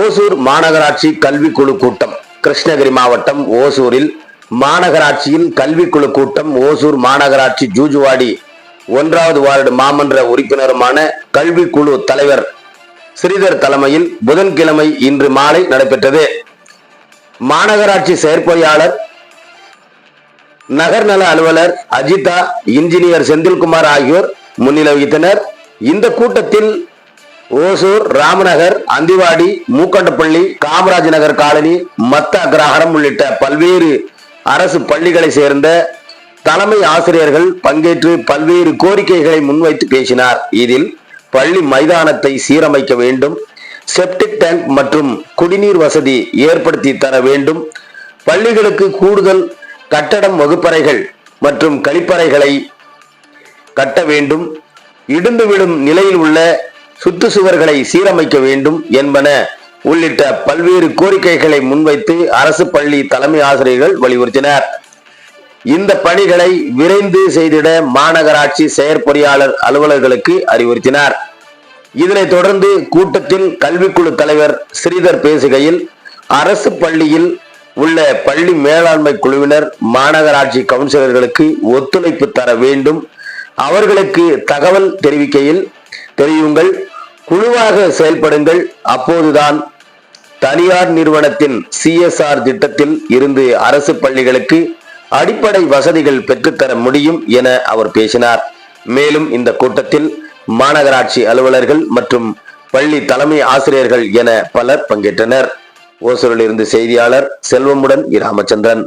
ஓசூர் மாநகராட்சி கல்விக்குழு கூட்டம். கிருஷ்ணகிரி மாவட்டம் ஓசூரில் மாநகராட்சியின் கல்விக்குழு கூட்டம் ஓசூர் மாநகராட்சி ஜூஜுவாடி ஒன்றாவது வார்டு மாமன்ற உறுப்பினருமான கல்விக்குழு தலைவர் ஸ்ரீதர் தலைமையில் புதன்கிழமை இன்று மாலை நடைபெற்றது. மாநகராட்சி செயற்பொறியாளர் நகர்நல அலுவலர் அஜிதா இன்ஜினியர் செந்தில்குமார் ஆகியோர் முன்னிலை வகித்தனர் இந்த கூட்டத்தில் ஓசூர் ராமநகர் அந்திவாடி மூக்கண்டப்பள்ளி காமராஜ் நகர் காலனி மத்த அக்ரஹாரம் உள்ளிட்ட பல்வேறு அரசு பள்ளிகளை சேர்ந்த தலைமை ஆசிரியர்கள் பங்கேற்று பல்வேறு கோரிக்கைகளை முன்வைத்து பேசினார். இதில் பள்ளி மைதானத்தை சீரமைக்க வேண்டும் செப்டிக் டேங்க் மற்றும் குடிநீர் வசதி ஏற்படுத்தி தர வேண்டும் பள்ளிகளுக்கு கூடுதல் கட்டடம் வகுப்பறைகள் மற்றும் கழிப்பறைகளை கட்ட வேண்டும். இடிந்துவிடும் நிலையில் உள்ள சுத்து சுவர்களை சீரமைக்க வேண்டும் என்பன உள்ளிட்ட பல்வேறு கோரிக்கைகளை முன்வைத்து அரசு பள்ளி தலைமை ஆசிரியர்கள் வலியுறுத்தினர். இந்த பணிகளை விரைந்து செய்திட மாநகராட்சி செயற்பொறியாளர் அலுவலர்களுக்கு அறிவுறுத்தினார். இதனைத் தொடர்ந்து கூட்டத்தில் கல்விக்குழு தலைவர் ஸ்ரீதர் பேசுகையில் அரசு பள்ளியில் உள்ள பள்ளி மேலாண்மை குழுவினர் மாநகராட்சி கவுன்சிலர்களுக்கு ஒத்துழைப்பு தர வேண்டும். அவர்களுக்கு தகவல் தெரிவிக்கையில் தெரியுங்கள். குழுவாக செயல்படுங்கள். அப்போதுதான் தனியார் நிறுவனத்தின் சிஎஸ்ஆர் திட்டத்தில் இருந்து அரசு பள்ளிகளுக்கு அடிப்படை வசதிகள் பெற்றுத்தர முடியும் என அவர் பேசினார். மேலும் இந்த கூட்டத்தில் மாநகராட்சி அலுவலர்கள் மற்றும் பள்ளி தலைமை ஆசிரியர்கள் என பலர் பங்கேற்றனர். ஓசூரில் இருந்து செய்தியாளர் செல்வமுடன் இராமச்சந்திரன்.